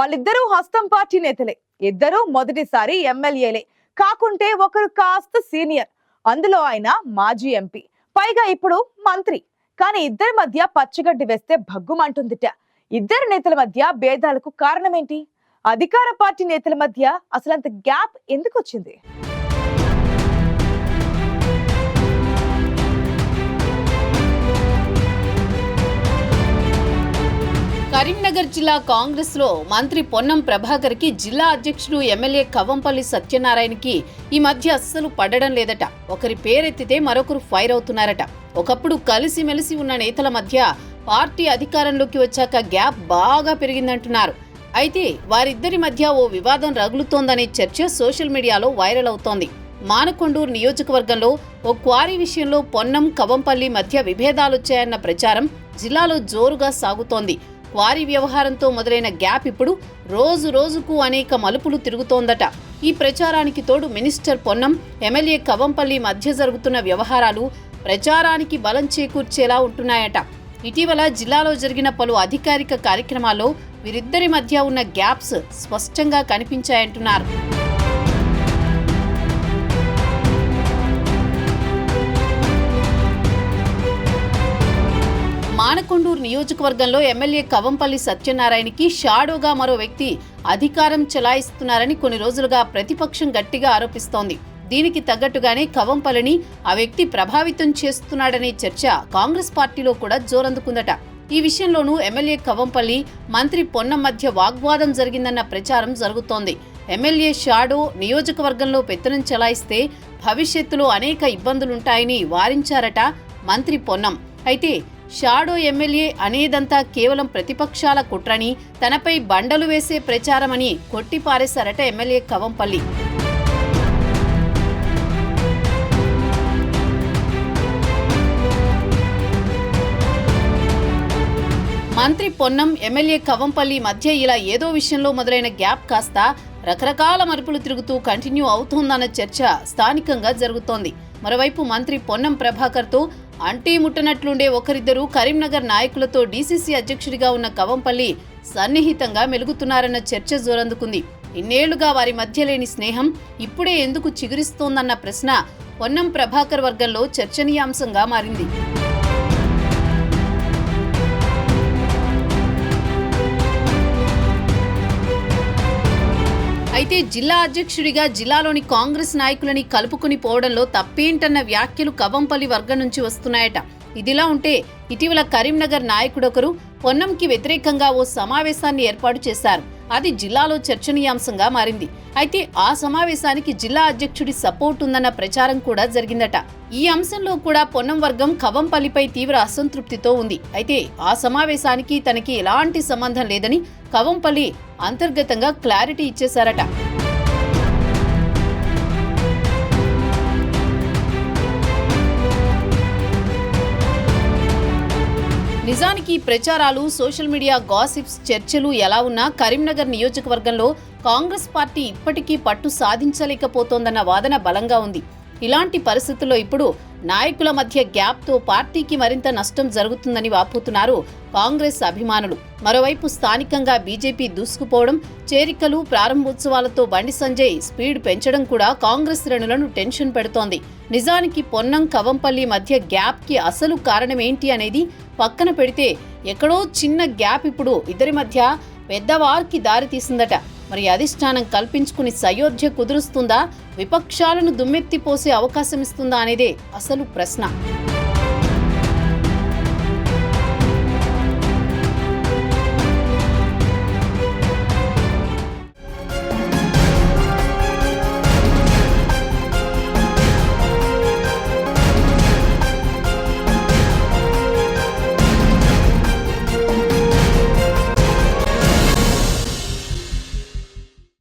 వాళ్ళిద్దరూ హస్తం పార్టీ నేతలే. ఇద్దరూ మొదటిసారి ఎమ్మెల్యేలే. కాకుంటే ఒకరు కాస్త సీనియర్. అందులో ఆయన మాజీ ఎంపీ. పైగా ఇప్పుడు మంత్రి. కానీ ఇద్దరి మధ్య పచ్చగడ్డి వేస్తే భగ్గుమంటుందిట. ఇద్దరు నేతల మధ్య భేదాలకు కారణమేంటి? అధికార పార్టీ నేతల మధ్య అసలంత గ్యాప్ ఎందుకు వచ్చింది కరీంనగర్ జిల్లా కాంగ్రెస్లో మంత్రి పొన్నం ప్రభాకర్కి జిల్లా అధ్యక్షుడు ఎమ్మెల్యే కవ్వంపల్లి సత్యనారాయణకి ఈ మధ్య అస్సలు పడడం లేదట. ఒకరి పేరెత్తితే మరొకరు ఫైర్ అవుతున్నారట. ఒకప్పుడు కలిసిమెలిసి ఉన్న నేతల మధ్య పార్టీ అధికారంలోకి వచ్చాక గ్యాప్ బాగా పెరిగిందంటున్నారు. అయితే వారిద్దరి మధ్య ఓ వివాదం రగులుతోందనే చర్చ సోషల్ మీడియాలో వైరల్ అవుతోంది. మానకొండూరు నియోజకవర్గంలో ఓ క్వారీ విషయంలో పొన్నం కవంపల్లి మధ్య విభేదాలొచ్చాయన్న ప్రచారం జిల్లాలో జోరుగా సాగుతోంది. క్వారీ వ్యవహారంతో మొదలైన గ్యాప్ ఇప్పుడు రోజు రోజుకు అనేక మలుపులు తిరుగుతోందట. ఈ ప్రచారానికి తోడు మినిస్టర్ పొన్నం ఎమ్మెల్యే కవంపల్లి మధ్య జరుగుతున్న వ్యవహారాలు ప్రచారానికి బలం చేకూర్చేలా ఉంటున్నాయట. ఇటీవల జిల్లాలో జరిగిన పలు అధికారిక కార్యక్రమాల్లో వీరిద్దరి మధ్య ఉన్న గ్యాప్స్ స్పష్టంగా కనిపించాయంటున్నారు. ఆనకొండూరు నియోజకవర్గంలో ఎమ్మెల్యే కవంపల్లి సత్యనారాయణకి షాడోగా మరో వ్యక్తి అధికారం చెలాయిస్తున్నారని కొన్ని రోజులుగా ప్రతిపక్షం గట్టిగా ఆరోపిస్తోంది. దీనికి తగ్గట్టుగానే కవంపల్లిని ఆ వ్యక్తి ప్రభావితం చేస్తున్నాడనే చర్చ కాంగ్రెస్ పార్టీలో కూడా జోరందుకుందట. ఈ విషయంలోనూ ఎమ్మెల్యే కవంపల్లి మంత్రి పొన్నం మధ్య వాగ్వాదం జరిగిందన్న ప్రచారం జరుగుతోంది. ఎమ్మెల్యే షాడో నియోజకవర్గంలో పెత్తనం చెలాయిస్తే భవిష్యత్తులో అనేక ఇబ్బందులుంటాయని వారించారట మంత్రి పొన్నం. అయితే షాడో ఎమ్మెల్యే అనేదంతా కేవలం ప్రతిపక్షాల కుట్రని తనపై బండలు వేసే ప్రచారమని కొట్టిపారేశారట ఎమ్మెల్యే కవంపల్లి. మంత్రి పొన్నం ఎమ్మెల్యే కవంపల్లి మధ్య ఇలా ఏదో విషయంలో మొదలైన గ్యాప్ కాస్త రకరకాల మరుపులు తిరుగుతూ కంటిన్యూ అవుతోందన్న చర్చ స్థానికంగా జరుగుతోంది. మరోవైపు మంత్రి పొన్నం ప్రభాకర్తో అంటీ ముట్టనట్లుండే ఒకరిద్దరు కరీంనగర్ నాయకులతో డీసీసీ అధ్యక్షుడిగా ఉన్న కవంపల్లి సన్నిహితంగా మెలుగుతున్నారన్న చర్చ జోరందుకుంది. ఇన్నేళ్ళుగా వారి మధ్య లేని స్నేహం ఇప్పుడే ఎందుకు చిగురిస్తోందన్న ప్రశ్న పొన్నం ప్రభాకర్ వర్గంలో చర్చనీయాంశంగా మారింది. అయితే జిల్లా అధ్యక్షుడిగా జిల్లాలోని కాంగ్రెస్ నాయకులని కలుపుకుని పోవడంలో తప్పేంటన్న వ్యాఖ్యలు కవంపల్లి వర్గం నుంచి వస్తున్నాయట. ఇదిలా ఉంటే ఇటీవల కరీంనగర్ నాయకుడొకరు పొన్నంకి వ్యతిరేకంగా ఓ సమావేశాన్ని ఏర్పాటు చేశారు. అది జిల్లాలో చర్చనీయాంశంగా మారింది. అయితే ఆ సమావేశానికి జిల్లా అధ్యక్షుడి సపోర్ట్ ఉందన్న ప్రచారం కూడా జరిగిందట. ఈ అంశంలో కూడా పొన్నం వర్గం కవంపల్లిపై తీవ్ర అసంతృప్తితో ఉంది. అయితే ఆ సమావేశానికి తనకి ఎలాంటి సంబంధం లేదని కవంపల్లి అంతర్గతంగా క్లారిటీ ఇచ్చేశారట. నిజానికి ప్రచారాలు సోషల్ మీడియా గాసిప్స్ చర్చలు ఎలా ఉన్నా కరీంనగర్ నియోజకవర్గంలో కాంగ్రెస్ పార్టీ ఇప్పటికీ పట్టు సాధించలేకపోతోందన్న వాదన బలంగా ఉంది. ఇలాంటి పరిస్థితుల్లో ఇప్పుడు నాయకుల మధ్య గ్యాప్తో పార్టీకి మరింత నష్టం జరుగుతుందని వాపోతున్నారు కాంగ్రెస్ అభిమానులు. మరోవైపు స్థానికంగా బీజేపీ దూసుకుపోవడం చేరికలు ప్రారంభోత్సవాలతో బండి సంజయ్ స్పీడ్ పెంచడం కూడా కాంగ్రెస్ శ్రేణులను టెన్షన్ పెడుతోంది. నిజానికి పొన్నం కవంపల్లి మధ్య గ్యాప్కి అసలు కారణమేంటి అనేది పక్కన పెడితే ఎక్కడో చిన్న గ్యాప్ ఇప్పుడు ఇద్దరి మధ్య పెద్దవార్కి దారితీసిందట మరి అధిష్టానం కల్పించుకుని సయోధ్య కుదురుస్తుందా? విపక్షాలను దుమ్మెత్తిపోసే అవకాశం ఇస్తుందా అనేదే అసలు ప్రశ్న.